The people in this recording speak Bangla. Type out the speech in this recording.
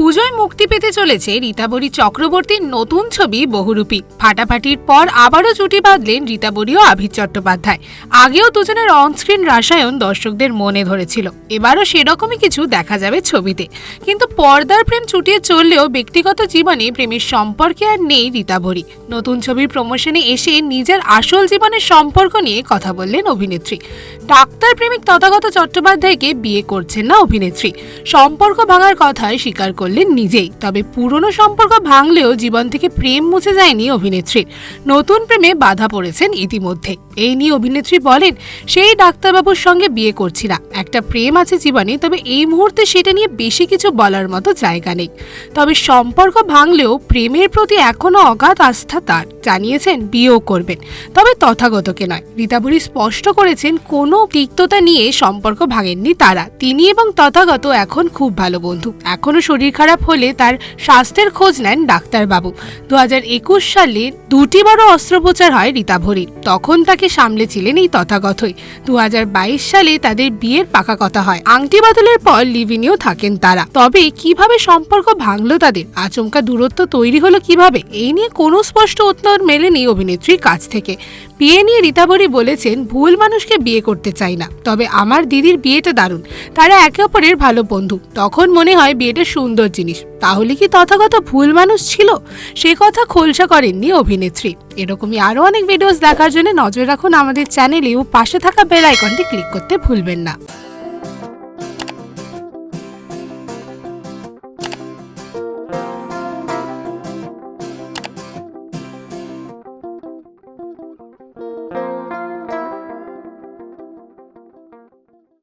পুজোয় মুক্তি পেতে চলেছে রীতাবরী চক্রবর্তীর নতুন ছবি বহুরূপী। ফাটাফাটির পর আবারও জুটি বাঁধলেন রীতাবরী ও আভির চট্টোপাধ্যায়। আগেও দুজনের অনস্ক্রিন রাসায়ন দর্শকদের মনে ধরেছিল। এবারও সেরকমই কিছু দেখা যাবে ছবিতে। কিন্তু পর্দার প্রেম ছুটিয়ে চললেও ব্যক্তিগত জীবনে প্রেমের সম্পর্কে আর নেই রীতাভরি নতুন ছবির প্রমোশনে এসে নিজের আসল জীবনের সম্পর্ক নিয়ে কথা বললেন অভিনেত্রী। ডাক্তার প্রেমিক তথাগত চট্টোপাধ্যায়কে বিয়ে করছেন না অভিনেত্রী। সম্পর্ক ভাঙার কথায় স্বীকার করলেন নিজেই, তবে পুরনো সম্পর্ক ভাঙলেও জীবন থেকে প্রেম মুছে যায়নি অভিনেত্রীর নতুন প্রেমে বাধা পড়েছেন ইতিমধ্যে। এই নিয়ে অভিনেত্রী বলেন, সেই ডাক্তারবাবুর সঙ্গে বিয়ে করছি না। একটা প্রেম আছে জীবনে, তবে এই মুহূর্তে সেটা নিয়ে বেশি কিছু বলার মতো জায়গা নেই। তবে সম্পর্ক ভাঙলেও প্রেমের প্রতি এখনও অগাধ আস্থা তার। জানিয়েছেন, বিয়েও করবেন। তবে তথাগতকে নয়। রীতাবরী স্পষ্ট করেছেন, কোনো তিক্ততা নিয়ে সম্পর্ক ভাঙেননি তারা। তিনি এবং তথাগত এখন খুব ভালো বন্ধু। এখনও শরীর খারাপ হলে তার স্বাস্থ্যের খোঁজ নেন ডাক্তারবাবু। দু হাজার একুশ সালে দুটি বড় অস্ত্রোপচার হয় রীতাভরির তখন তাকে সামলেছিলেন এই তথাগতই দু হাজার বাইশ সালে তাদের বিয়ের পাকা কথা হয়। আংটি বদলের পর লিভিনিও থাকেন তারা। তবে কীভাবে সম্পর্ক ভাঙলো তাদের? আচমকা দূরত্ব তৈরি হলো কীভাবে? এই নিয়ে কোনো স্পষ্ট উত্তর মেলেনি অভিনেত্রীর কাছ থেকে। বিয়ে নিয়ে রীতাবরী বলেছেন, ভুল মানুষকে বিয়ে করতে চাই না। তবে আমার দিদির বিয়েটা দারুণ। তারা একে অপরের ভালো বন্ধু। তখন মনে হয় বিয়েটা সুন্দর জিনিস। তাহলে কি তথাগত ভুল মানুষ ছিল? সে কথা খোলসা করেননি অভিনেত্রী। এরকমই আরও অনেক ভিডিওস দেখার জন্য নজর রাখুন আমাদের চ্যানেলে ও পাশে থাকা বেল আইকনটি ক্লিক করতে ভুলবেন না।